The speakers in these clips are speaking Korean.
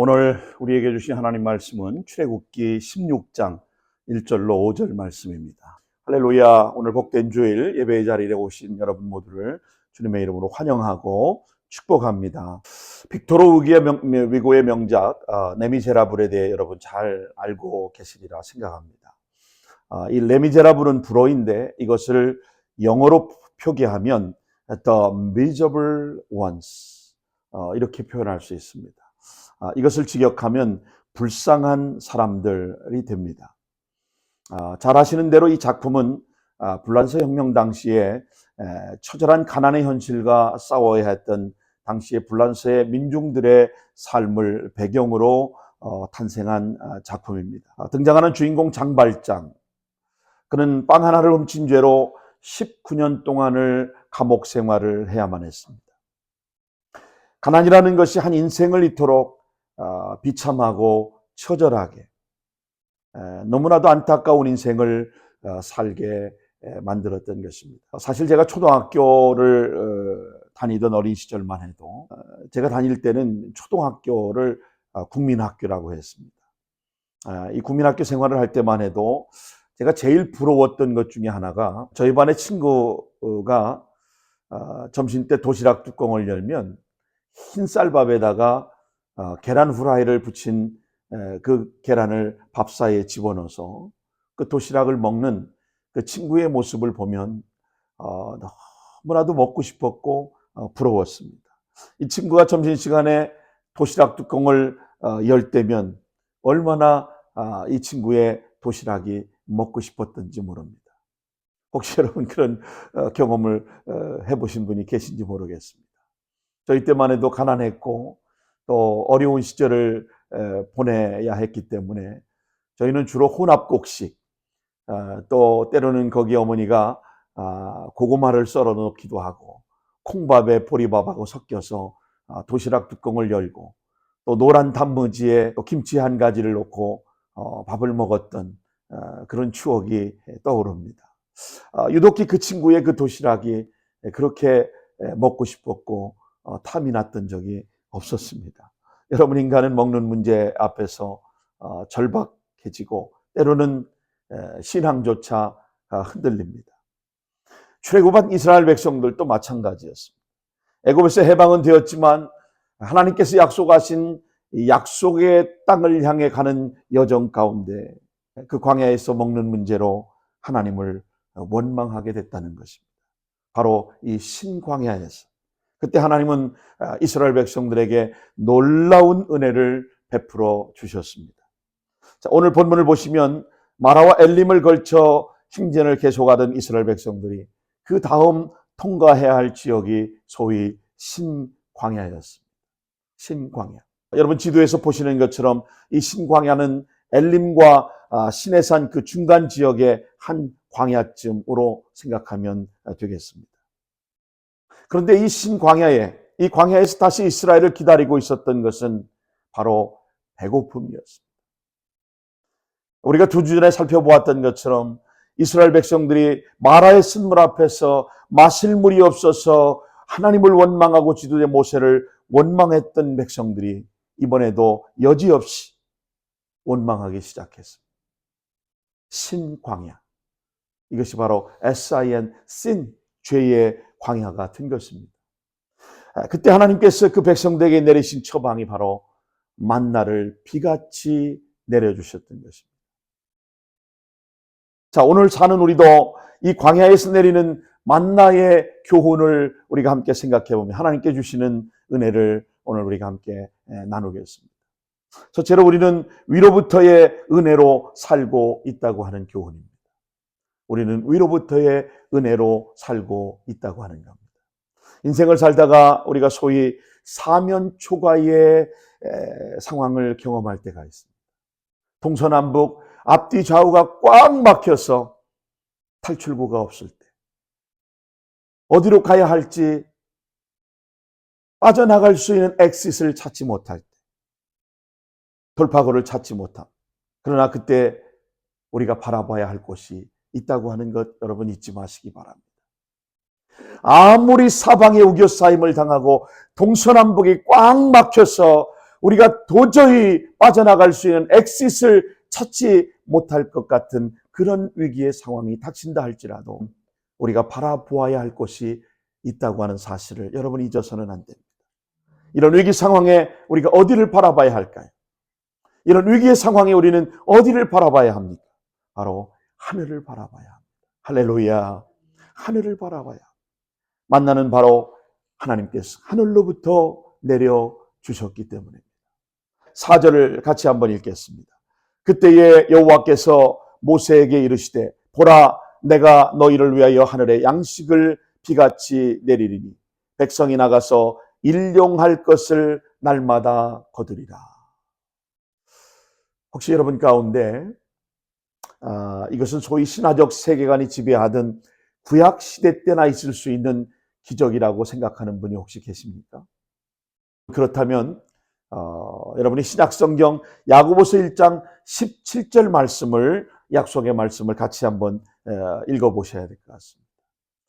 오늘 우리에게 주신 하나님 말씀은 출애굽기 16장 1절로 5절 말씀입니다. 할렐루야. 오늘 복된 주일 예배의 자리에 오신 여러분 모두를 주님의 이름으로 환영하고 축복합니다. 빅토르 우기의 명, 위고의 명작 어, 레미제라블에 대해 여러분 잘 알고 계시리라 생각합니다. 어, 이 레미제라블은 불어인데 이것을 영어로 표기하면 The Miserable Ones 어, 이렇게 표현할 수 있습니다. 아, 이것을 직역하면 불쌍한 사람들이 됩니다. 아, 잘 아시는 대로 이 작품은 아, 불란서 혁명 당시에 처절한 가난의 현실과 싸워야 했던 당시의 불란서의 민중들의 삶을 배경으로 어, 탄생한 작품입니다. 등장하는 주인공 장발장, 그는 빵 하나를 훔친 죄로 19년 동안을 감옥 생활을 해야만 했습니다. 가난이라는 것이 한 인생을 이토록 어, 비참하고 처절하게 너무나도 안타까운 인생을 어, 살게 만들었던 것입니다. 사실 제가 초등학교를 어, 다니던 어린 시절만 해도 제가 다닐 때는 초등학교를 국민학교라고 했습니다. 아, 이 국민학교 생활을 할 때만 해도 제가 제일 부러웠던 것 중에 하나가 저희 반의 친구가 점심 때 도시락 뚜껑을 열면 흰 쌀밥에다가 어, 계란 후라이를 붙인 그 계란을 밥 사이에 집어넣어서 그 도시락을 먹는 그 친구의 모습을 보면 어, 너무나도 먹고 싶었고 어, 부러웠습니다. 이 친구가 점심 시간에 도시락 뚜껑을 열 때면 얼마나 아, 이 친구의 도시락이 먹고 싶었던지 모릅니다. 혹시 여러분 그런 경험을 해보신 분이 계신지 모르겠습니다. 저희 때만 해도 가난했고 또 어려운 시절을 보내야 했기 때문에 저희는 주로 혼합곡식 아, 또 때로는 거기 어머니가 아, 고구마를 썰어 넣기도 하고 콩밥에 보리밥하고 섞여서 아, 도시락 뚜껑을 열고 또 노란 단무지에 김치 한 가지를 넣고 어, 밥을 먹었던 그런 추억이 떠오릅니다. 유독히 그 친구의 그 도시락이 그렇게 먹고 싶었고 어, 탐이 났던 적이 없었습니다. 여러분 인간은 먹는 문제 앞에서 어, 절박해지고 때로는 신앙조차 흔들립니다. 출애굽한 이스라엘 백성들도 마찬가지였습니다. 애굽에서 해방은 되었지만 하나님께서 약속하신 약속의 땅을 향해 가는 여정 가운데 그 광야에서 먹는 문제로 하나님을 원망하게 됐다는 것입니다. 바로 이 신광야에서 그때 하나님은 아, 이스라엘 백성들에게 놀라운 은혜를 베풀어 주셨습니다. 자, 오늘 본문을 보시면 마라와 엘림을 걸쳐 행전을 계속하던 이스라엘 백성들이 그 다음 통과해야 할 지역이 소위 신광야였습니다. 신광야. 여러분 지도에서 보시는 것처럼 이 신광야는 엘림과 아, 시내산 그 중간 지역의 한 광야쯤으로 생각하면 되겠습니다. 그런데 이 신광야에 이 광야에서 다시 이스라엘을 기다리고 있었던 것은 바로 배고픔이었습니다. 우리가 두 주 전에 살펴보았던 것처럼 이스라엘 백성들이 마라의 쓴물 앞에서 마실 물이 없어서 하나님을 원망하고 지도자 모세를 원망했던 백성들이 이번에도 여지없이 원망하기 시작했습니다. 신광야. 이것이 바로 S-I-N, sin, 죄의 광야가 된 것입니다. 아, 그때 하나님께서 그 백성들에게 내리신 처방이 바로 만나를 비같이 내려주셨던 것입니다. 자, 오늘 사는 우리도 이 광야에서 내리는 만나의 교훈을 우리가 함께 생각해 보면 하나님께 주시는 은혜를 오늘 우리가 함께 나누겠습니다. 첫째로 우리는 위로부터의 은혜로 살고 있다고 하는 교훈입니다. 우리는 위로부터의 은혜로 살고 있다고 하는 겁니다. 인생을 살다가 우리가 소위 사면 초과의 상황을 경험할 때가 있습니다. 동서남북 앞뒤 좌우가 꽉 막혀서 탈출구가 없을 때, 어디로 가야 할지 빠져나갈 수 있는 엑싯을 찾지 못할 때, 돌파구를 찾지 못함. 그러나 그때 우리가 바라봐야 할 곳이 있다고 하는 것 여러분 잊지 마시기 바랍니다. 아무리 사방에 우겨싸임을 당하고 동서남북이 꽉 막혀서 우리가 도저히 빠져나갈 수 있는 엑싯을 찾지 못할 것 같은 그런 위기의 상황이 닥친다 할지라도 우리가 바라보아야 할 곳이 있다고 하는 사실을 여러분 잊어서는 안 됩니다. 이런 위기 상황에 우리가 어디를 바라봐야 할까요? 이런 위기의 상황에 우리는 어디를 바라봐야 합니까? 바로 하늘을 바라봐야 합니다. 할렐루야. 하늘을 바라봐야. 만나는 바로 하나님께서 하늘로부터 내려 주셨기 때문입니다. 4절을 같이 한번 읽겠습니다. 그때에 여호와께서 모세에게 이르시되 보라 내가 너희를 위하여 하늘에 양식을 비같이 내리리니 백성이 나가서 일용할 것을 날마다 거두리라. 혹시 여러분 가운데 아, 이것은 소위 신화적 세계관이 지배하던 구약 시대 때나 있을 수 있는 기적이라고 생각하는 분이 혹시 계십니까? 그렇다면 어, 여러분이 신약 성경 야고보서 1장 17절 말씀을 약속의 말씀을 같이 한번 어, 읽어 보셔야 될 것 같습니다.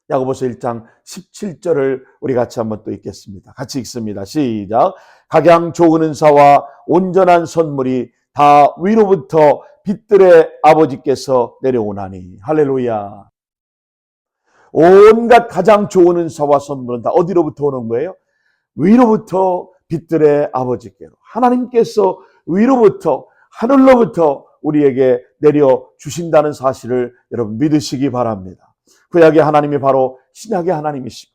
야고보서 1장 17절을 우리 같이 한번 또 읽겠습니다. 같이 읽습니다. 시작. 각양 좋은 은사와 온전한 선물이 다 위로부터 빛들의 아버지께서 내려오나니 할렐루야. 온갖 가장 좋은 은사와 선물은 다 어디로부터 오는 거예요? 위로부터 빛들의 아버지께로 하나님께서 위로부터 하늘로부터 우리에게 내려 주신다는 사실을 여러분 믿으시기 바랍니다. 구약의 하나님이 바로 신약의 하나님이시고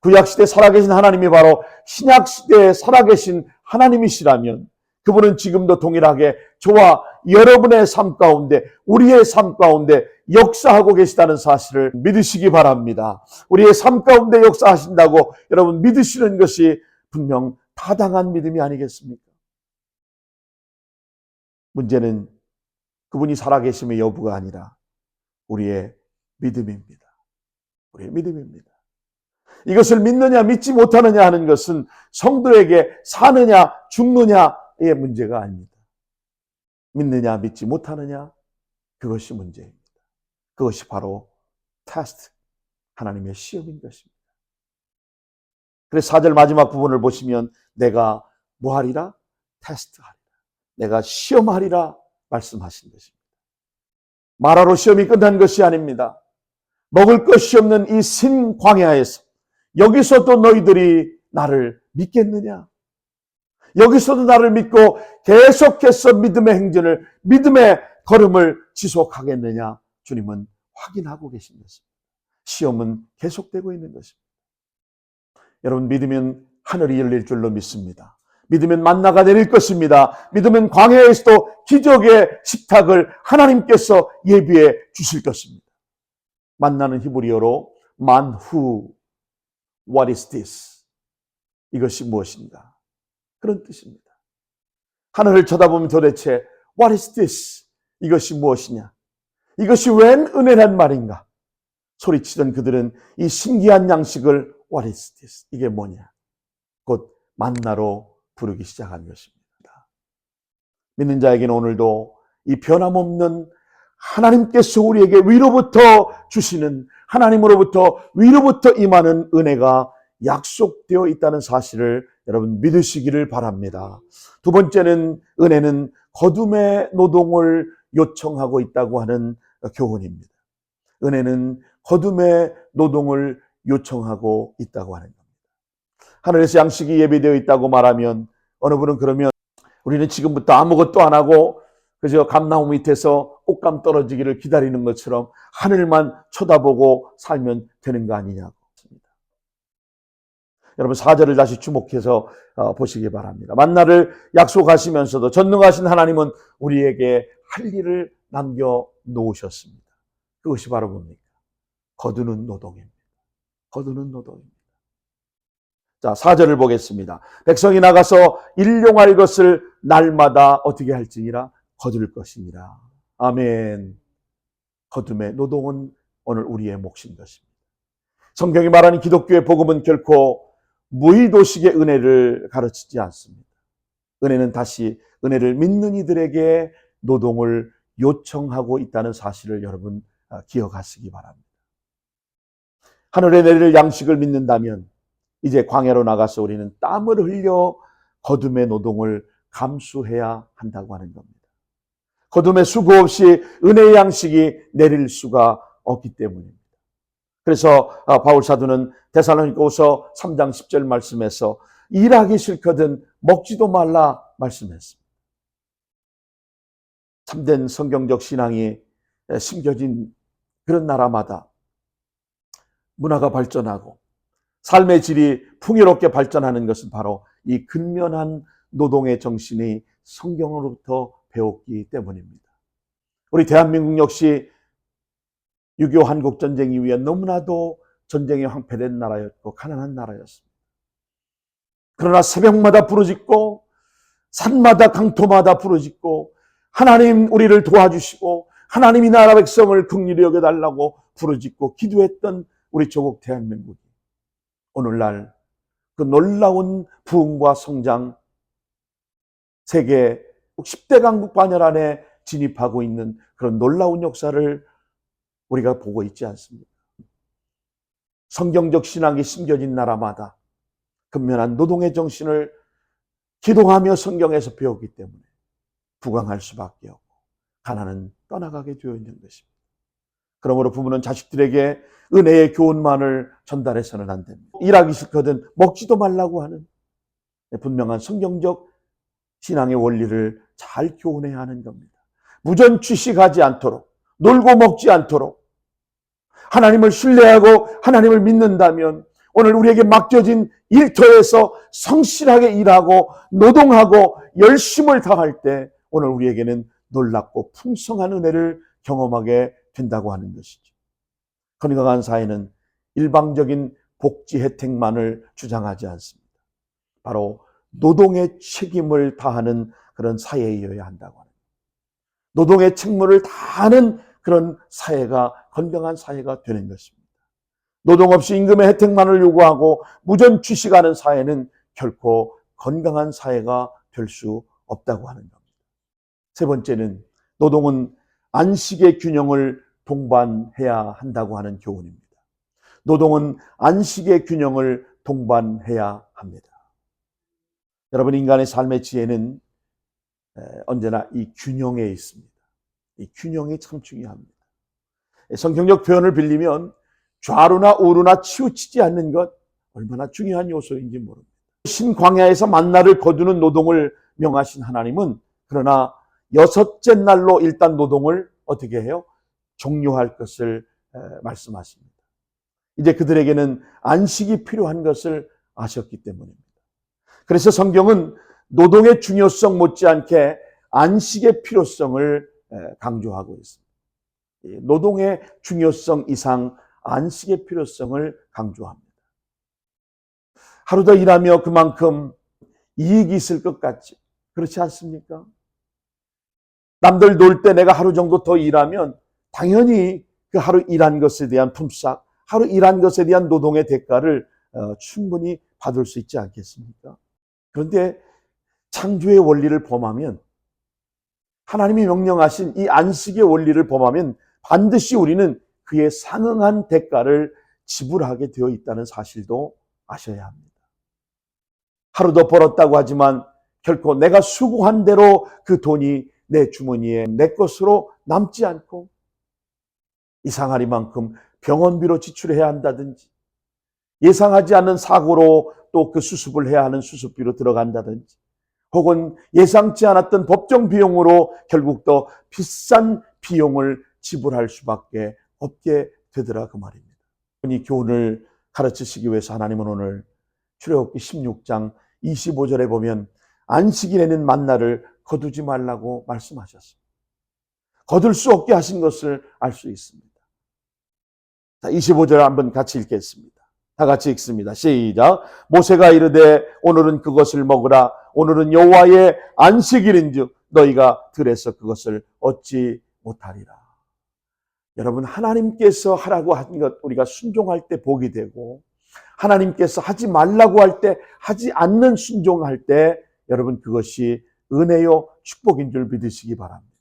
구약 시대 살아계신 하나님이 바로 신약 시대에 살아계신 하나님이시라면 그분은 지금도 동일하게 저와 여러분의 삶 가운데 우리의 삶 가운데 역사하고 계시다는 사실을 믿으시기 바랍니다. 우리의 삶 가운데 역사하신다고 여러분 믿으시는 것이 분명 타당한 믿음이 아니겠습니까? 문제는 그분이 살아계심의 여부가 아니라 우리의 믿음입니다. 우리의 믿음입니다. 이것을 믿느냐 믿지 못하느냐 하는 것은 성도에게 사느냐 죽느냐 의 문제가 아닙니다. 믿느냐 믿지 못하느냐 그것이 문제입니다. 그것이 바로 테스트 하나님의 시험인 것입니다. 그래서 4절 마지막 부분을 보시면 내가 뭐 하리라? 테스트하리라. 내가 시험하리라 말씀하신 것입니다. 말하러 시험이 끝난 것이 아닙니다. 먹을 것이 없는 이 신 광야에서 여기서도 너희들이 나를 믿겠느냐? 여기서도 나를 믿고 계속해서 믿음의 행전을, 믿음의 걸음을 지속하겠느냐? 주님은 확인하고 계신 것입니다. 시험은 계속되고 있는 것입니다. 여러분, 믿으면 하늘이 열릴 줄로 믿습니다. 믿으면 만나가 내릴 것입니다. 믿으면 광야에서도 기적의 식탁을 하나님께서 예비해 주실 것입니다. 만나는 히브리어로 만후 What is this? 이것이 무엇인가? 그런 뜻입니다. 하늘을 쳐다보면 도대체 What is this? 이것이 무엇이냐? 이것이 웬 은혜란 말인가? 소리치던 그들은 이 신기한 양식을 What is this? 이게 뭐냐? 곧 만나로 부르기 시작한 것입니다. 믿는 자에게는 오늘도 이 변함없는 하나님께서 우리에게 위로부터 주시는 하나님으로부터 위로부터 임하는 은혜가 약속되어 있다는 사실을 여러분 믿으시기를 바랍니다. 두 번째는 은혜는 거둠의 노동을 요청하고 있다고 하는 교훈입니다. 은혜는 거둠의 노동을 요청하고 있다고 하는 겁니다. 하늘에서 양식이 예비되어 있다고 말하면 어느 분은 그러면 우리는 지금부터 아무것도 안 하고 그저 감나무 밑에서 꽃감 떨어지기를 기다리는 것처럼 하늘만 쳐다보고 살면 되는 거 아니냐고. 여러분 사절을 다시 주목해서 어, 보시기 바랍니다. 만나를 약속하시면서도 전능하신 하나님은 우리에게 할 일을 남겨 놓으셨습니다. 그것이 바로 뭡니까? 거두는 노동입니다. 거두는 노동입니다. 자, 사절을 보겠습니다. 백성이 나가서 일용할 것을 날마다 어떻게 할지니라 거둘 것이니라. 아멘. 거둠의 노동은 오늘 우리의 몫인 것입니다. 성경이 말하는 기독교의 복음은 결코 무의도식의 은혜를 가르치지 않습니다. 은혜는 다시 은혜를 믿는 이들에게 노동을 요청하고 있다는 사실을 여러분 아, 기억하시기 바랍니다. 하늘에 내릴 양식을 믿는다면 이제 광야로 나가서 우리는 땀을 흘려 거둠의 노동을 감수해야 한다고 하는 겁니다. 거둠의 수고 없이 은혜의 양식이 내릴 수가 없기 때문입니다. 그래서 아, 바울 사도는 데살로니가후서 3장 10절 말씀에서 일하기 싫거든 먹지도 말라 말씀했습니다. 참된 성경적 신앙이 심겨진 그런 나라마다 문화가 발전하고 삶의 질이 풍요롭게 발전하는 것은 바로 이 근면한 노동의 정신이 성경으로부터 배웠기 때문입니다. 우리 대한민국 역시 6.25 한국 전쟁 이후에 너무나도 전쟁에 황폐된 나라였고 가난한 나라였습니다. 그러나 새벽마다 부르짖고 산마다 강토마다 부르짖고 하나님 우리를 도와주시고 하나님이 나라 백성을 긍휼히 여겨달라고 부르짖고 기도했던 우리 조국 대한민국이 오늘날 그 놀라운 부흥과 성장 세계 10대 강국 반열 안에 진입하고 있는 그런 놀라운 역사를 우리가 보고 있지 않습니까? 성경적 신앙이 심겨진 나라마다 근면한 노동의 정신을 기동하며 성경에서 배웠기 때문에 부강할 수밖에 없고 가난은 떠나가게 되어 있는 것입니다. 그러므로 부모는 자식들에게 은혜의 교훈만을 전달해서는 안 됩니다. 일하기 싫거든 먹지도 말라고 하는 분명한 성경적 신앙의 원리를 잘 교훈해야 하는 겁니다. 무전 취식하지 않도록 놀고 먹지 않도록 하나님을 신뢰하고 하나님을 믿는다면 오늘 우리에게 맡겨진 일터에서 성실하게 일하고 노동하고 열심을 다할 때 오늘 우리에게는 놀랍고 풍성한 은혜를 경험하게 된다고 하는 것이죠. 건강한 사회는 일방적인 복지 혜택만을 주장하지 않습니다. 바로 노동의 책임을 다하는 그런 사회여야 한다고 합니다. 노동의 책무를 다하는 그런 사회가 건강한 사회가 되는 것입니다. 노동 없이 임금의 혜택만을 요구하고 무전 취식하는 사회는 결코 건강한 사회가 될 수 없다고 하는 겁니다. 세 번째는 노동은 안식의 균형을 동반해야 한다고 하는 교훈입니다. 노동은 안식의 균형을 동반해야 합니다. 여러분, 인간의 삶의 지혜는 언제나 이 균형에 있습니다. 이 균형이 참 중요합니다. 성경적 표현을 빌리면 좌루나 우루나 치우치지 않는 것 얼마나 중요한 요소인지 모릅니다. 신광야에서 만나를 거두는 노동을 명하신 하나님은 그러나 여섯째 날로 일단 노동을 어떻게 해요? 종료할 것을 말씀하십니다. 이제 그들에게는 안식이 필요한 것을 아셨기 때문입니다. 그래서 성경은 노동의 중요성 못지않게 안식의 필요성을 강조하고 있습니다. 노동의 중요성 이상 안식의 필요성을 강조합니다. 하루 더 일하며 그만큼 이익이 있을 것 같지. 그렇지 않습니까? 남들 놀 때 내가 하루 정도 더 일하면 당연히 그 하루 일한 것에 대한 품삯, 하루 일한 것에 대한 노동의 대가를 어, 충분히 받을 수 있지 않겠습니까? 그런데 창조의 원리를 범하면 하나님이 명령하신 이 안식의 원리를 범하면 반드시 우리는 그에 상응한 대가를 지불하게 되어 있다는 사실도 아셔야 합니다. 하루 더 벌었다고 하지만 결코 내가 수고한 대로 그 돈이 내 주머니에 내 것으로 남지 않고 이상하리만큼 병원비로 지출해야 한다든지 예상하지 않는 사고로 또 그 수습을 해야 하는 수습비로 들어간다든지 혹은 예상치 않았던 법정 비용으로 결국 더 비싼 비용을 지불할 수밖에 없게 되더라 그 말입니다. 이 교훈을 가르치시기 위해서 하나님은 오늘 출애굽기 16장 25절에 보면 안식일에는 만나를 거두지 말라고 말씀하셨습니다. 거둘 수 없게 하신 것을 알 수 있습니다. 자, 25절 한번 같이 읽겠습니다. 다 같이 읽습니다. 시작. 모세가 이르되 오늘은 그것을 먹으라. 오늘은 여호와의 안식일인즉 너희가 들에서 그것을 얻지 못하리라. 여러분 하나님께서 하라고 하신 것 우리가 순종할 때 복이 되고 하나님께서 하지 말라고 할 때 하지 않는 순종할 때 여러분 그것이 은혜요 축복인 줄 믿으시기 바랍니다.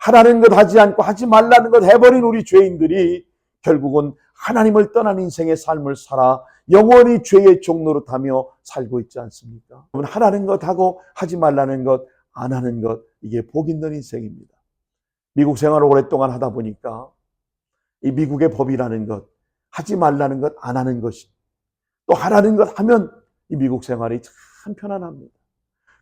하라는 것 하지 않고 하지 말라는 것 해버린 우리 죄인들이 결국은 하나님을 떠난 인생의 삶을 살아 영원히 죄의 종로로 타며 살고 있지 않습니까? 하라는 것 하고 하지 말라는 것, 안 하는 것, 이게 복 있는 인생입니다. 미국 생활을 오랫동안 하다 보니까 이 미국의 법이라는 것, 하지 말라는 것, 안 하는 것이 또 하라는 것 하면 이 미국 생활이 참 편안합니다.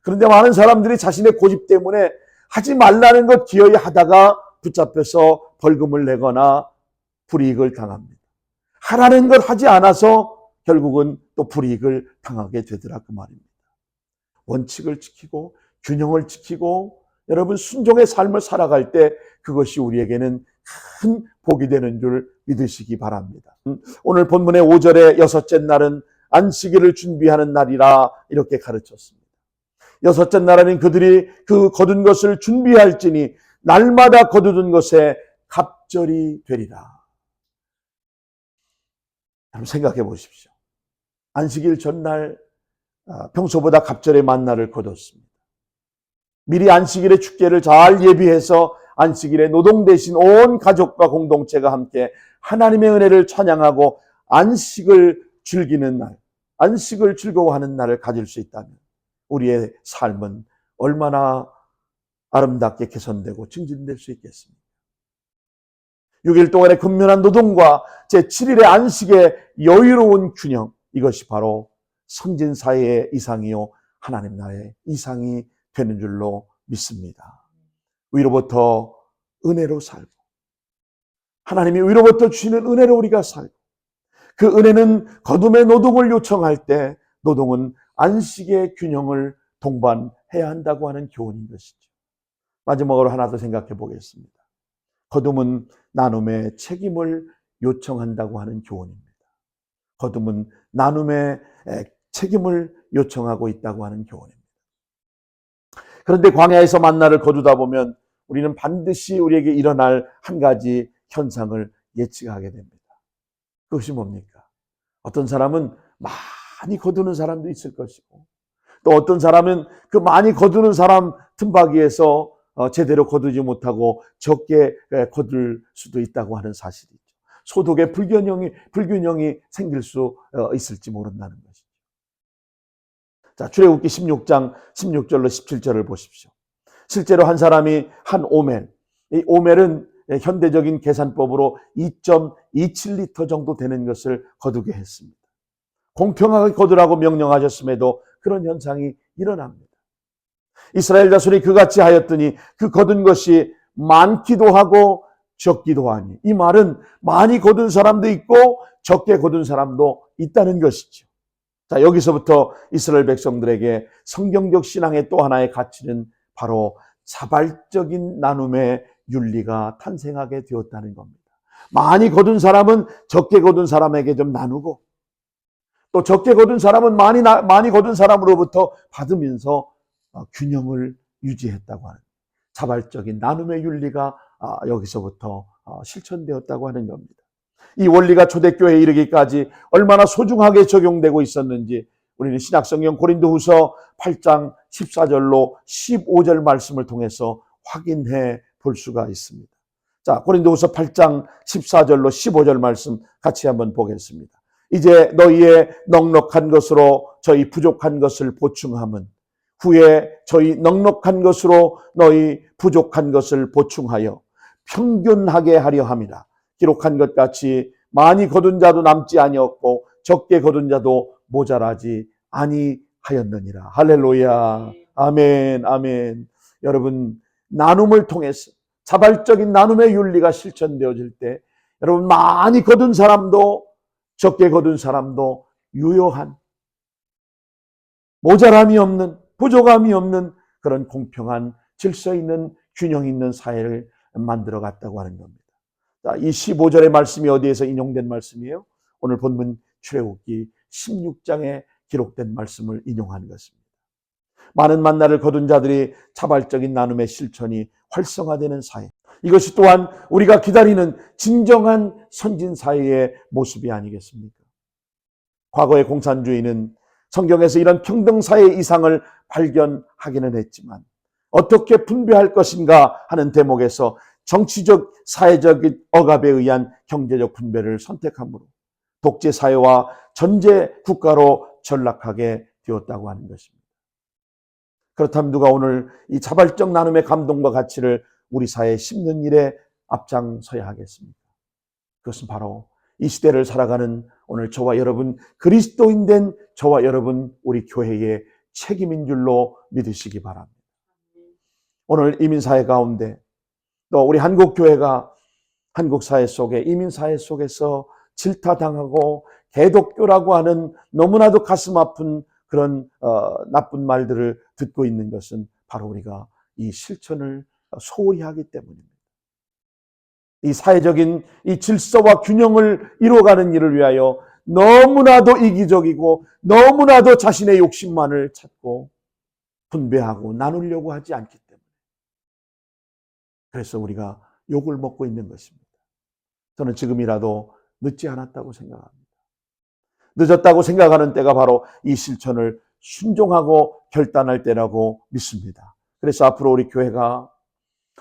그런데 많은 사람들이 자신의 고집 때문에 하지 말라는 것 기어이 하다가 붙잡혀서 벌금을 내거나 불이익을 당합니다. 하라는 걸 하지 않아서 결국은 또 불이익을 당하게 되더라 그 말입니다. 원칙을 지키고 균형을 지키고 여러분 순종의 삶을 살아갈 때 그것이 우리에게는 큰 복이 되는 줄 믿으시기 바랍니다. 음, 오늘 본문의 5절의 여섯째 날은 안식일을 준비하는 날이라 이렇게 가르쳤습니다. 여섯째 날에는 그들이 그 거둔 것을 준비할지니 날마다 거두던 것에 갑절이 되리라. 한번 생각해 보십시오. 안식일 전날 아, 평소보다 갑절의 만날을 거뒀습니다. 미리 안식일의 축제를 잘 예비해서 안식일에 노동 대신 온 가족과 공동체가 함께 하나님의 은혜를 찬양하고 안식을 즐기는 날, 안식을 즐거워하는 날을 가질 수 있다면 우리의 삶은 얼마나 아름답게 개선되고 증진될 수 있겠습니까? 6일 동안의 근면한 노동과 제7일의 안식의 여유로운 균형, 이것이 바로 성진사회의 이상이요, 하나님 나라의 이상이 되는 줄로 믿습니다. 위로부터 은혜로 살고, 하나님이 위로부터 주시는 은혜로 우리가 살고, 그 은혜는 거둠의 노동을 요청할 때 노동은 안식의 균형을 동반해야 한다고 하는 교훈인 것이죠. 마지막으로 하나 더 생각해 보겠습니다. 거둠은 나눔의 책임을 요청한다고 하는 교훈입니다. 거둠은 나눔의 책임을 요청하고 있다고 하는 교훈입니다. 그런데 광야에서 만나를 거두다 보면 우리는 반드시 우리에게 일어날 한 가지 현상을 예측하게 됩니다. 그것이 뭡니까? 어떤 사람은 많이 거두는 사람도 있을 것이고, 또 어떤 사람은 그 많이 거두는 사람 틈바기에서 어, 제대로 거두지 못하고 적게 거둘 수도 있다고 하는 사실이 있죠. 소득의 불균형이, 불균형이 생길 수 어, 있을지 모른다는 것이죠. 자, 출애굽기 16장 16절로 17절을 보십시오. 실제로 한 사람이 한 오멜, 이 오멜은 현대적인 계산법으로 2.27리터 정도 되는 것을 거두게 했습니다. 공평하게 거두라고 명령하셨음에도 그런 현상이 일어납니다. 이스라엘 자손이 그같이 하였더니 그 거둔 것이 많기도 하고 적기도 하니 이 말은 많이 거둔 사람도 있고 적게 거둔 사람도 있다는 것이죠. 자, 여기서부터 이스라엘 백성들에게 성경적 신앙의 또 하나의 가치는 바로 자발적인 나눔의 윤리가 탄생하게 되었다는 겁니다. 많이 거둔 사람은 적게 거둔 사람에게 좀 나누고 또 적게 거둔 사람은 많이 나, 많이 거둔 사람으로부터 받으면서 어, 균형을 유지했다고 하는 자발적인 나눔의 윤리가 아, 여기서부터 어, 실천되었다고 하는 겁니다. 이 원리가 초대교회에 이르기까지 얼마나 소중하게 적용되고 있었는지 우리는 신약성경 고린도후서 8장 14절로 15절 말씀을 통해서 확인해 볼 수가 있습니다. 자, 고린도후서 8장 14절로 15절 말씀 같이 한번 보겠습니다. 이제 너희의 넉넉한 것으로 저희 부족한 것을 보충함은 후에 저희 넉넉한 것으로 너희 부족한 것을 보충하여 평균하게 하려 함이라. 기록한 것 같이 많이 거둔 자도 남지 아니었고 적게 거둔 자도 모자라지 아니하였느니라. 할렐루야. 아멘. 아멘. 여러분 나눔을 통해서 자발적인 나눔의 윤리가 실천되어질 때 여러분 많이 거둔 사람도 적게 거둔 사람도 유효한 모자람이 없는 부족함이 없는 그런 공평한 질서 있는 균형 있는 사회를 만들어 갔다고 하는 겁니다. 자, 이 15절의 말씀이 어디에서 인용된 말씀이에요? 오늘 본문 출애굽기 16장에 기록된 말씀을 인용하는 것입니다. 많은 만나를 거둔 자들이 자발적인 나눔의 실천이 활성화되는 사회. 이것이 또한 우리가 기다리는 진정한 선진 사회의 모습이 아니겠습니까? 과거의 공산주의는 성경에서 이런 평등사의 이상을 발견하기는 했지만 어떻게 분배할 것인가 하는 대목에서 정치적, 사회적인 억압에 의한 경제적 분배를 선택함으로 독재 사회와 전제 국가로 전락하게 되었다고 하는 것입니다. 그렇다면 누가 오늘 이 자발적 나눔의 감동과 가치를 우리 사회에 심는 일에 앞장서야 하겠습니까? 그것은 바로 이 시대를 살아가는 오늘 저와 여러분 그리스도인 된 저와 여러분 우리 교회의 책임인 줄로 믿으시기 바랍니다. 오늘 이민사회 가운데 또 우리 한국 교회가 한국 사회 속에 이민 사회 속에서 질타당하고 개독교라고 하는 너무나도 가슴 아픈 그런 어, 나쁜 말들을 듣고 있는 것은 바로 우리가 이 실천을 소홀히 하기 때문입니다. 이 사회적인 이 질서와 균형을 이루어가는 일을 위하여 너무나도 이기적이고 너무나도 자신의 욕심만을 찾고 분배하고 나누려고 하지 않기 때문에 그래서 우리가 욕을 먹고 있는 것입니다. 저는 지금이라도 늦지 않았다고 생각합니다. 늦었다고 생각하는 때가 바로 이 실천을 순종하고 결단할 때라고 믿습니다. 그래서 앞으로 우리 교회가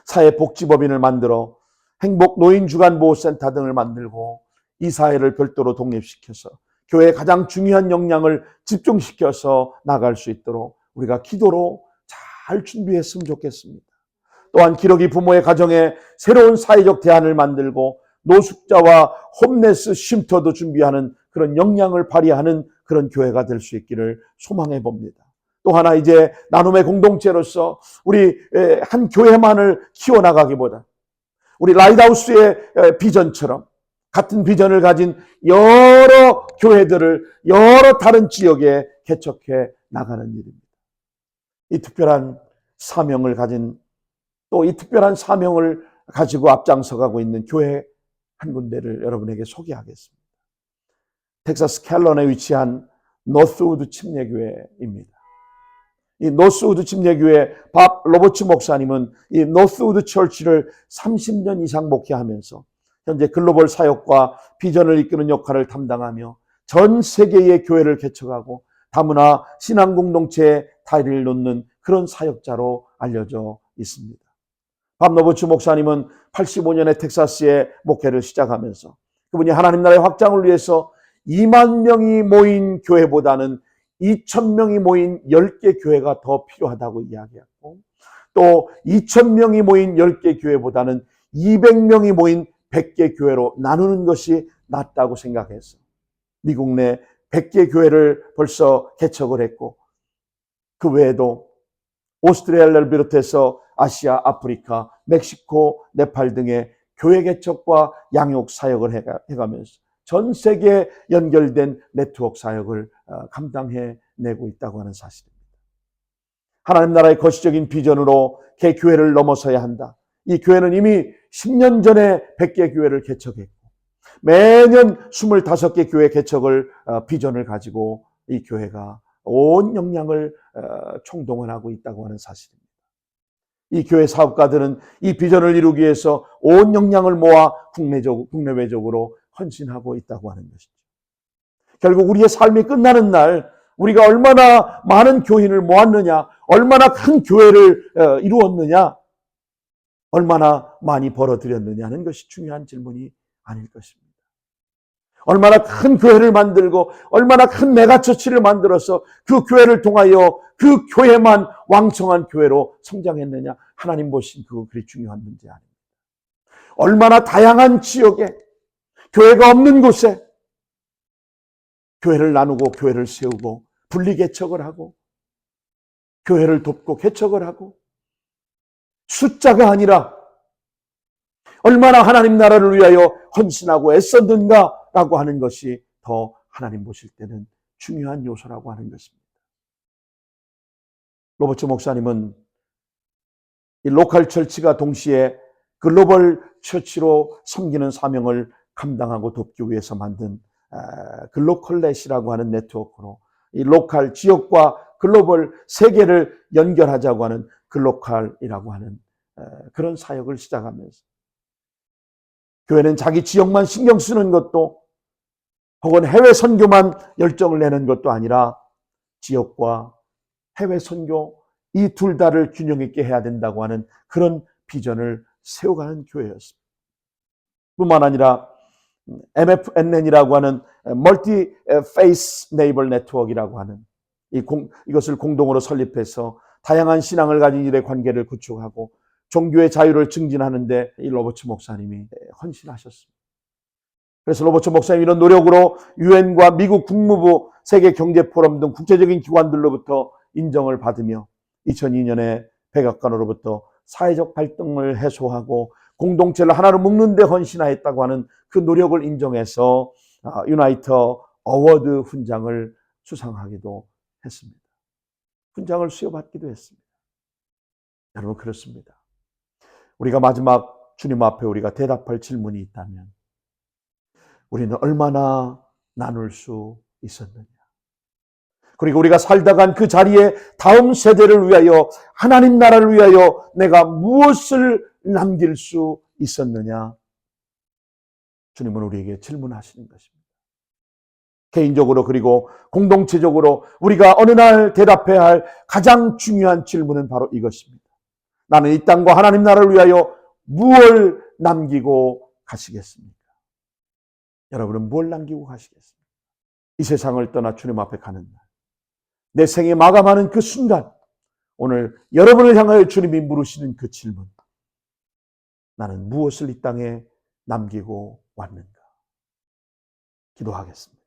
사회복지법인을 만들어 행복 노인 주간 보호센터 등을 만들고 이 사회를 별도로 독립시켜서 교회의 가장 중요한 역량을 집중시켜서 나갈 수 있도록 우리가 기도로 잘 준비했으면 좋겠습니다. 또한 기록이 부모의 가정에 새로운 사회적 대안을 만들고 노숙자와 홈레스 쉼터도 준비하는 그런 역량을 발휘하는 그런 교회가 될 수 있기를 소망해 봅니다. 또 하나 이제 나눔의 공동체로서 우리 한 교회만을 키워나가기보다 우리 라이트하우스의 비전처럼 같은 비전을 가진 여러 교회들을 여러 다른 지역에 개척해 나가는 일입니다. 이 특별한 사명을 가진 또 이 특별한 사명을 가지고 앞장서가고 있는 교회 한 군데를 여러분에게 소개하겠습니다. 텍사스 캘런에 위치한 노스우드 침례교회입니다. 이 노스우드 침례교회 밥 로버츠 목사님은 이 노스우드 철치를 30년 이상 목회하면서 현재 글로벌 사역과 비전을 이끄는 역할을 담당하며 전 세계의 교회를 개척하고 다문화 신앙 공동체에 다리를 놓는 그런 사역자로 알려져 있습니다. 밥 로버츠 목사님은 85년에 텍사스에 목회를 시작하면서 그분이 하나님 나라의 확장을 위해서 2만 명이 모인 교회보다는 2천 명이 모인 10개 교회가 더 필요하다고 이야기했고 또 2천 명이 모인 10개 교회보다는 200명이 모인 100개 교회로 나누는 것이 낫다고 생각해서 미국 내 100개 교회를 벌써 개척을 했고 그 외에도 오스트레일리아를 비롯해서 아시아, 아프리카, 멕시코, 네팔 등의 교회 개척과 양육 사역을 해가면서 전 세계에 연결된 네트워크 사역을 어, 감당해 내고 있다고 하는 사실입니다. 하나님 나라의 거시적인 비전으로 개교회를 넘어서야 한다. 이 교회는 이미 10년 전에 100개 교회를 개척했고 매년 25개 교회 개척을 어, 비전을 가지고 이 교회가 온 역량을 어, 총동원하고 있다고 하는 사실입니다. 이 교회 사업가들은 이 비전을 이루기 위해서 온 역량을 모아 국내적, 국내외적으로 헌신하고 있다고 하는 것이죠. 결국 우리의 삶이 끝나는 날 우리가 얼마나 많은 교인을 모았느냐, 얼마나 큰 교회를 어, 이루었느냐, 얼마나 많이 벌어들였느냐 하는 것이 중요한 질문이 아닐 것입니다. 얼마나 큰 교회를 만들고 얼마나 큰 메가처치를 만들어서 그 교회를 통하여 그 교회만 왕성한 교회로 성장했느냐 하나님 보신 그거 그리 중요한 문제 아닙니다. 얼마나 다양한 지역에 교회가 없는 곳에 교회를 나누고 교회를 세우고 분리 개척을 하고 교회를 돕고 개척을 하고 숫자가 아니라 얼마나 하나님 나라를 위하여 헌신하고 애썼는가라고 하는 것이 더 하나님 보실 때는 중요한 요소라고 하는 것입니다. 로버츠 목사님은 이 로컬 철치가 동시에 글로벌 처치로 섬기는 사명을 감당하고 돕기 위해서 만든 글로컬렛이라고 하는 네트워크로 이 로컬 지역과 글로벌 세계를 연결하자고 하는 글로컬이라고 하는 그런 사역을 시작하면서 교회는 자기 지역만 신경 쓰는 것도 혹은 해외 선교만 열정을 내는 것도 아니라 지역과 해외 선교 이 둘 다를 균형 있게 해야 된다고 하는 그런 비전을 세워가는 교회였습니다. 뿐만 아니라 MFNN이라고 하는 멀티 페이스 네이버 네트워크이라고 하는 이 공, 이것을 공동으로 설립해서 다양한 신앙을 가진 일의 관계를 구축하고 종교의 자유를 증진하는데 이 로버츠 목사님이 헌신하셨습니다. 그래서 로버츠 목사님 이런 노력으로 유엔과 미국 국무부 세계 경제 포럼 등 국제적인 기관들로부터 인정을 받으며 2002년에 백악관으로부터 사회적 발등을 해소하고 공동체를 하나로 묶는 데 헌신하였다고 하는 그 노력을 인정해서 아, 유나이터 어워드 훈장을 수상하기도 했습니다. 훈장을 수여받기도 했습니다. 여러분 그렇습니다. 우리가 마지막 주님 앞에 우리가 대답할 질문이 있다면 우리는 얼마나 나눌 수 있었느냐. 그리고 우리가 살다간 그 자리에 다음 세대를 위하여 하나님 나라를 위하여 내가 무엇을 남길 수 있었느냐? 주님은 우리에게 질문하시는 것입니다. 개인적으로 그리고 공동체적으로 우리가 어느 날 대답해야 할 가장 중요한 질문은 바로 이것입니다. 나는 이 땅과 하나님 나라를 위하여 무엇을 남기고 가시겠습니까? 여러분은 뭘 남기고 가시겠습니까? 이 세상을 떠나 주님 앞에 가는 날. 내 생에 마감하는 그 순간, 오늘 여러분을 향하여 주님이 물으시는 그 질문. 나는 무엇을 이 땅에 남기고 왔는가? 기도하겠습니다.